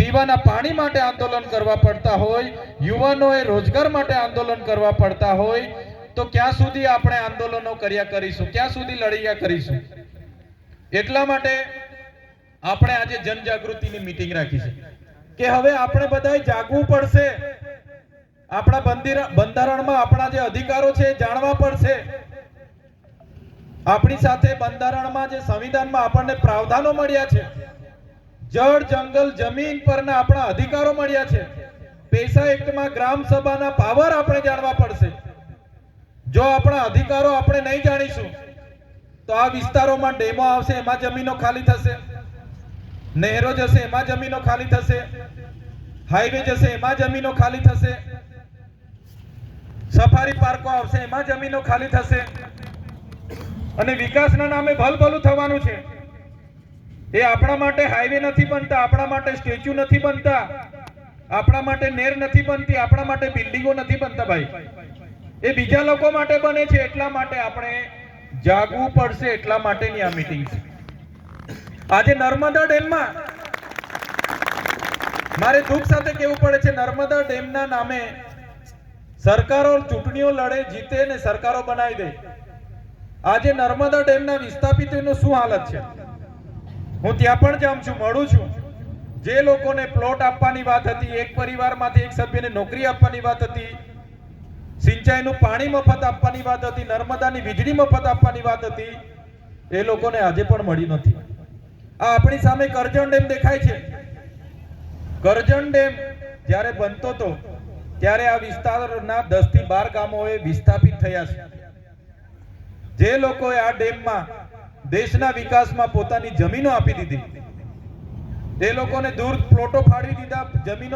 પીવાના પાણી માટે આંદોલન કરવા પડતા હોય, યુવાનોએ રોજગાર માટે આંદોલન કરવા પડતા હોય, તો ક્યાં સુધી આપણે આંદોલનો કર્યા કરીશું? ક્યાં સુધી લડ્યા કરીશું? એટલા માટે આપણે આજે જનજાગૃતિની મીટિંગ રાખી છે. કે હવે આપણે બધાએ જાગવું પડશે. આપણા બંધારણમાં આપણા જે અધિકારો છે જાણવા પડશે. આપણી સાથે બંધારણમાં જે સંવિધાનમાં આપણને પ્રાવધાનો મળ્યા છે. જળ, જંગલ, જમીન પરના આપણા અધિકારો મળ્યા છે. પૈસા એક્ટમાં ગ્રામ સભાના પાવર આપણે જાણવા પડશે. જો આપણા અધિકારો આપણે નહીં જાણીશું, તો આ વિસ્તારોમાં ડેમો આવશે, એમાં જમીનો ખાલી થશે. નહેરો જશે, એમાં જમીનો ખાલી થશે. હાઈવે જશે, એમાં જમીનો ખાલી થશે. સફારી પાર્કો આવશે, એમાં જમીનો ખાલી થશે. અને વિકાસના નામે ભલભલું થવાનું છે. એ આપણા માટે હાઈવે નથી બનતા, આપણા માટે સ્ટેચ્યુ નથી બનતા, આપણા માટે નેર નથી બનતી, આપણા માટે બિલ્ડિંગો નથી બનતા ભાઈ. એ બીજા લોકો માટે બને છે, એટલા માટે આપણે જાગવું પડશે, એટલા માટેની આ મીટિંગ છે. આજે નર્મદા ડેમમાં મારે દુઃખ સાથે કહેવું પડે છે, નર્મદા ડેમના નામે સરકારો ચૂંટણીઓ લડે, જીતે ને સરકારો બનાવી દે. આજે નર્મદા ડેમના વિસ્થાપિતોનું શું હાલત છે? હું ત્યાં પણ જાઉં છું, મળું છું. જે લોકોને પ્લોટ આપવાની વાત હતી, એક પરિવારમાંથી એક સભ્યને નોકરી આપવાની વાત હતી, સિંચાઈનું પાણી મફત આપવાની વાત હતી, નર્મદાની વીજળી મફત આપવાની વાત હતી, એ લોકોને આજે પણ મળી નથી. આ આપણી સામે કરજણ ડેમ દેખાય છે. કરજણ ડેમ જ્યારે બનતો હતો, ત્યારે આ વિસ્તારના દસથી બાર ગામોએ વિસ્થાપિત થયા છે. જે લોકોએ આ ડેમમાં દેશના વિકાસમાં પોતાની જમીનો આપી દીધી. તે લોકોને દૂર પ્લોટો ફાળવી દીધા જમીનો